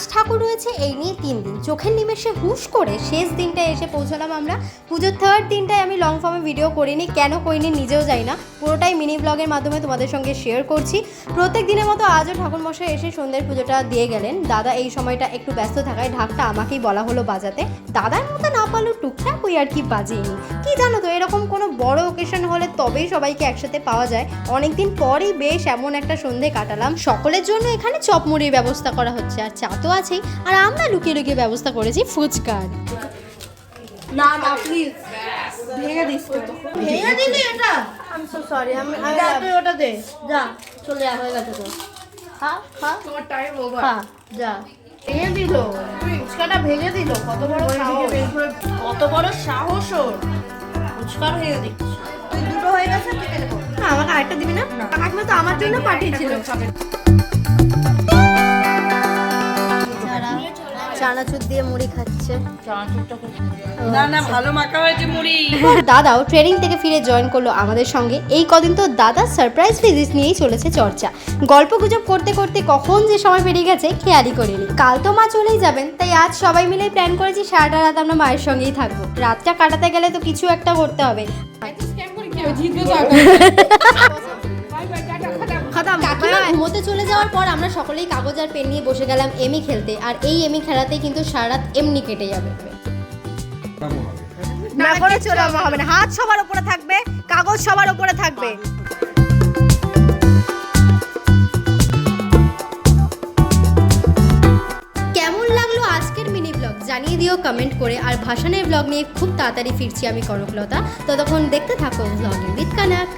last time ঠাকুর রয়েছে, এই নিয়ে তিন দিন। চোখের নিমেষে হুশ করে শেষ দিনটায় এসে পৌঁছালাম আমরা। পুজোর থার্ড দিনটায় আমি লং ফর্মে ভিডিও করিনি, কেন করিনি নিজেও যাই না। পুরোটাই মিনি ব্লগের মাধ্যমে তোমাদের সঙ্গে শেয়ার করছি। প্রত্যেক দিনের মতো আজও ঠাকুরমশাই এসে সন্ধ্যের পুজোটা দিয়ে গেলেন। দাদা এই সময়টা একটু ব্যস্ত থাকায় ঢাকটা আমাকেই বলা হলো বাজাতে। দাদার মতো না পারলেও টুকটাক ওই আর কি বাজিয়ে কি জানো তো, এরকম কোনো বড় ওকেশন হলে তবেই সবাইকে একসাথে পাওয়া যায়। অনেকদিন পরই বেশ এমন একটা সন্ধে কাটালাম। সকলের জন্য এখানে চপমুড়ির ব্যবস্থা করা হচ্ছে। আর চা তো আছেই। আর আমরা লুকিয়ে লুকিয়ে ব্যবস্থা করেছি ফুচকার না না প্লিজ ভেঙে দিস তো। ভেঙে দিলি এটা? আমি সো সরি আমি যা তুই ওটা দে। যা চলে হয়ে গেছে তো। খা খা। তোমার টাইম ওভার খা যা। ভেঙে দিল। ফুচকাটা ভেঙে দিল। কত বড় সাহস। কত বড় সাহস ওর। ফুচকা ভেঙে দিচ্ছে তুই দুটো হয়ে গেছে আমাকে আরেকটা দিবি না? কাকিমা তো আমার জন্য পাঠিয়েছিল। চানাচুর দিয়ে মুড়ি খাচ্ছে। না না ভালো মাখা হয়েছে মুড়ি। দাদাও ট্রেনিং থেকে ফিরে জয়েন করল আমাদের সঙ্গে। এই কদিন তো দাদা সারপ্রাইজ ভিজিট নিয়েই চলেছে চর্চা। গল্প গুজব করতে করতে কখন যে সময় পেরিয়ে গেছে খেয়ালই করিনি। কাল তো মা চলেই যাবেন তাই আজ সবাই মিলে প্ল্যান করেছি সারাটা রাত আমরা মায়ের সঙ্গেই থাকব। রাতটা কাটাতে গেলে তো কিছু একটা করতে হবে। কাকিমা ঘুমোতে চলে যাওয়ার পর আমরা সকলেই কাগজ আর পেন নিয়ে বসে গেলাম এমি খেলতে। আর এই এমি খেলাতেই কিন্তু সারা রাত এমনি কেটে যাবে। না করে চলে হবে না। হাত সবার উপরে থাকবে কাগজ সবার উপরে থাকবে। কেমন লাগল আজকের মিনি ব্লগ? জানিয়ে দিও কমেন্ট করে। আর ভাসানের ব্লগ নিয়ে খুব তাড়াতাড়ি ফিরছি আমি কনকলতা ততক্ষণ দেখতে থাকো ব্লগিং উইথ কানাক